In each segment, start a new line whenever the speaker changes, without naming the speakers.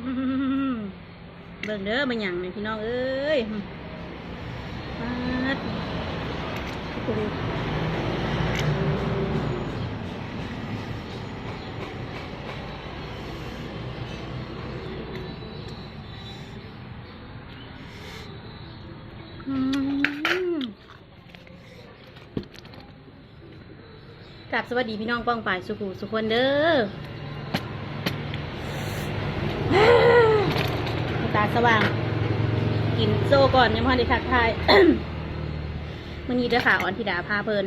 เบิ่งเด้อมันหยังนี่พี่น้องเอ้ยปาดโอ้โหอืมกราบสวัสดีพี่น้องป้องป่ายสุขุสุขคนเด้อ ตาสว่าง กินโซ่ก่อนยังพอได้ทักทายมันนี้เด้อค่ะออนธิดาพาเพลิน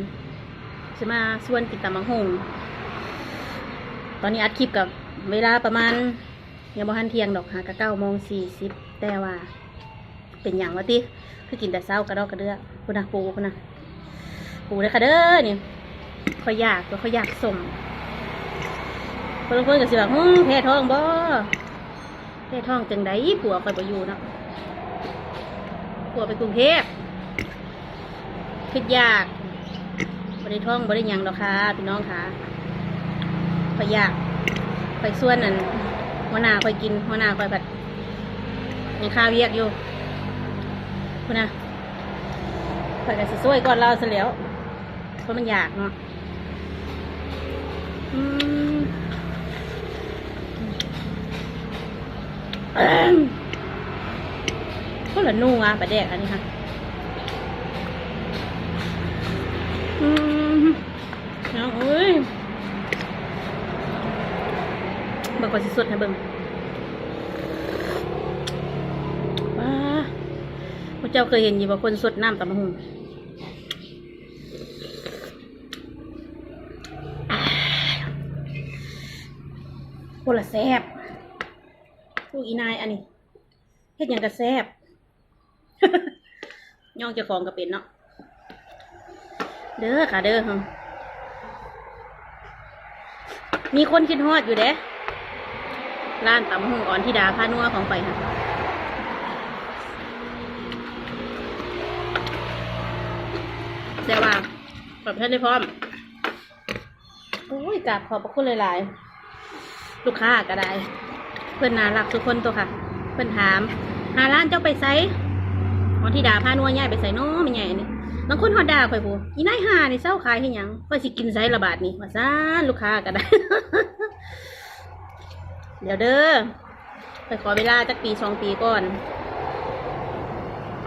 จะมาส่วนกินตำมังหงตอนนี้อัดคลิปกับเวลาประมาณยังบ่ทันเที่ยงดอกค่ะกะเก้าโมงสี่สิบแต่ว่า เป็นอย่างวะติคือกินแต่เช้ากระดอกกระเดือคุณนะปูคุณนะปูเลยค่ะเด้อนี่เขาอยากตัวเขาอยากสมคนละคนก็สิว่าหึ้มแพ้ท้องบ่ แพ้ท้องจังไดผัวคอยบ่อยู่นะผัวไปกรุงเทพคิดยากบ่ได้ท้องบ่ได้ยังดอกค่ะพี่น้องค่ะคอยยากคอยส่วนนั่นหัวหน้าคอยกินหัวหน้าคอยผัดยังข้าวเวียกอยู่คุณนะคอยก็สิช่วยก่อนเราซะแล้วเพราะมันอยากเนาะอืม ก็ละนุ่งอะประแดกอันนี้ค่ะอืมเอาเอ้ยเบิ่งก่อนสิสดให้เบิ่งว้าพระเจ้าเคยเห็นอยู่ว่าคนสดน้ำตำมฮุงคนละแซ่บ ลูกอีนายอันนี้เฮ็ดหยังกระแซบย่องจ้าของก็เป็นเนาะเด้อค่ะเด้อมีคนคิดฮอดอยู่เด้ร้านตำหงอ่อนที่ดาพานัวของไปค่ะแต่ว่าแบบท่นได้พร้อมโอ้ยกราบขอบพระคุณหลาย ๆ ลูกค้าก็ได้ เพื่อนน่ารักทุกคนตัวค่ะ เพื่อนถาม หาร้านเจ้าไปไซวันที่ดาพานัวย่ายไปใส่น้อไม่ใหญ่นี่บางคนฮอดดาข่อยพูอีนายหานี่เศร้าขายให้ยังข่อสิกินไซระบาดนี่ว่าซ่านลูกค้าก็ได้ เดี๋ยวเด้อข่อยขอเวลาจักปีสองปีก่อน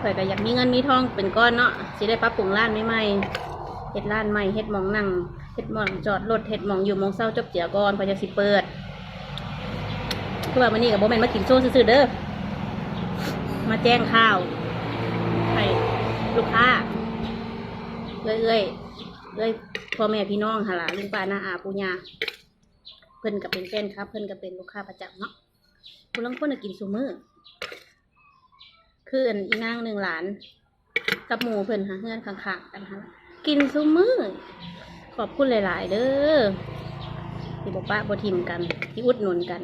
ข่อยก็อยากมีเงินมีทองเป็นก้อนเนาะสิได้ปรับปรุงร้านใหม่ๆเฮ็ดร้านใหม่เฮ็ดมองนั่งเฮ็ดมองจอดรถเฮ็ดมองอยู่มองเศร้าจบเจียก่อนข่อยจะสิเปิด คือว่าวันนี้กับโบแมนมากินโซ่ซื่อๆเด้อ มาแจ้งข่าวให้ลูกค้าเอ้ยเอ้ยเอ้ยพ่อแม่พี่น้องหนล่ะลุงป้าน้าอาปูญาเพิ่นกับเป็นแฟนครับ เพิ่นกับเป็นลูกค้าประจำเนาะคุณลังคนน่ะกินซูมือคืออันอีนางหนึ่งหลาน กับหมูเพิ่นหาเฮือนข้างๆกันฮะกินซูมือขอบคุณหลาย ๆ เด้อที่บอกป้าบ่ทิมกัน ที่อุดหนุนกัน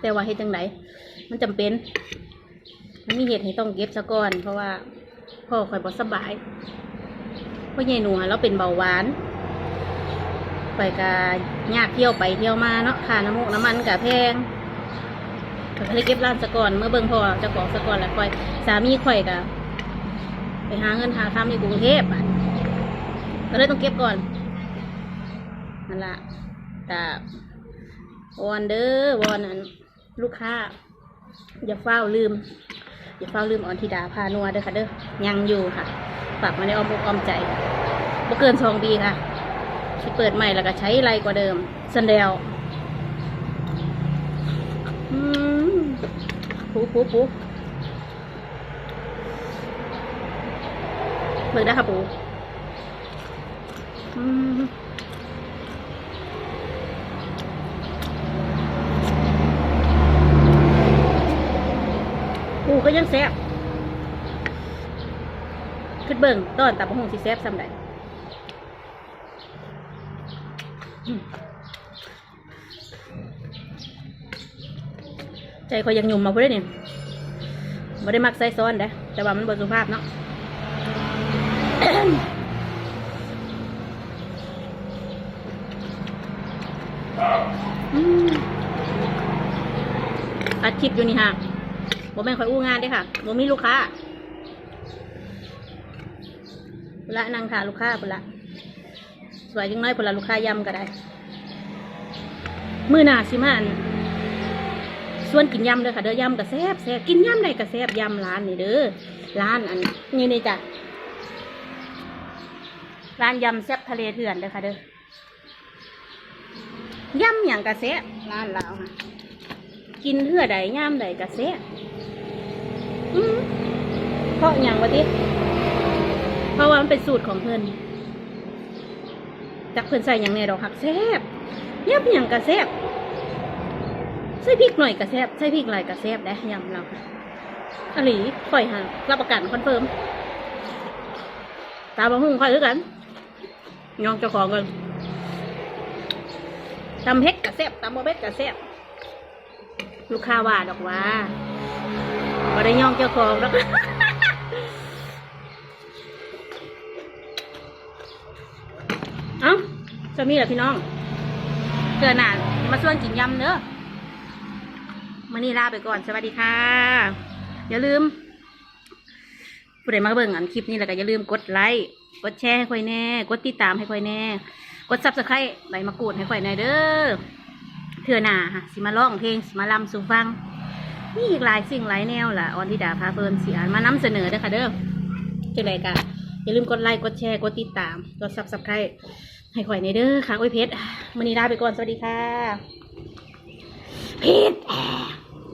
แต่ว่าเฮ็ดจังไดมันจำเป็นมันมีเหตุให้ต้องเก็บซะก่อน เพราะว่าพ่อคอยบ่สบายพ่อใหญ่หนูเราเป็นเบาหวานไปกะยากเที่ยวไปเที่ยวมาเนาะค่าน้ำมูกน้ำมันกะแพงก็เลยเก็บร้านซะก่อนเมื่อเบิ่งพ่อจะของซะก่อนแล้วค่อยสามีข่อยกะไปหาเงินหาคำอยู่กรุงเทพอะก็เลยต้องเก็บก่อนนั่นละกะวอนเด้อวอนอัน ลูกค้า อย่าเฝ้าลืม อย่าเฝ้าลืมออนธิดาพานัวเด้อค่ะเด้อยังอยู่ค่ะ ฝากมาในอ้อมอกอ้อมใจบ่เกินสองปีค่ะที่เปิดใหม่แล้วก็ใช้ไรกว่าเดิมสันเดลปูปูปูเบิกได้ค่ะปู ก็ยังแซ่บขึ้นเบิ่งต้อนตับะหงสิแซ่บซ้ำใดอืมใจคอยยังหยุ่มมาพูดได้เนี่ยไม่ได้มักใส่ซ้อนเด้แต่ว่ามันบสุภาพเนาะอัดคลิปอยู่นี่ฮะ บ่แม่คอยอู้งานด้ค่ะบ่มีลูกค้าพุละนังถ่าลูกค้าพุ่นละสวยจังน้อยพุ่นละลูกค้ายำก็ได้ มือหน้าสิมาอันส่วนกินยำเด้ค่ะเด้อยำก็แซบแซบกินยำได้ก็แซบยำร้านนี่เด้อร้านอันนี่นี่จ้ะร้านยำแซบทะเลเถื่อนเด้อค่ะเด้อยำอย่างกระแซบร้านเราค่ะ กินเพื่อใดย่ามใดกระแซบ เพราะอย่างวะติเพราะว่ามันเป็นสูตรของเพื่อนจากเพื่อนใส่อย่างแน่ดอกหักแซ่บยำอย่างกระแซ่บใส่พริกหน่อยกระแซ่บใส่พริกหลายกระแซ่บได้ยำเราอหลีค่อยหารับประกันคอนเฟิร์มตาบะหุ่งค่อยด้วยกันยองเจ้าของกันตำเฮ็ดกระแซ่บตำบ่เฮ็ดกระแซ่บลูกค้าว่าดอกว่า บ่ได้ย่องเจ้าของดอกเอ้าจะมีเหรอพี่น้องเกิดหนามาชวนกินยำเนอะมานี่ลาไปก่อนสวัสดีค่ะ อย่าลืมผู้ใดมาเบิ่งอันคลิปนี้แล้วก็อย่าลืมกดไลค์กดแชร์ให้ค่อยแน่ กดติดตามให้ค่อยแน่ กดซับสไครต์ใบมะกรูดให้ค่อยแน่เด้อเถื่อหนาค่ะสิมาร้องเพลงสิมาลำสู่ฟัง มีอีกหลายสิ่งหลายแนวล่ะออนทิดาพาเพลินสีอ่านมานำเสนอเด้อค่ะเด้อจังไรกันอย่าลืมกดไลค์กดแชร์กดติดตามกดซับสไครต์ให้ข่อยในเด้อค่ะโอ้ยเพชรมันนี้ลาไปก่อนสวัสดีค่ะเพชร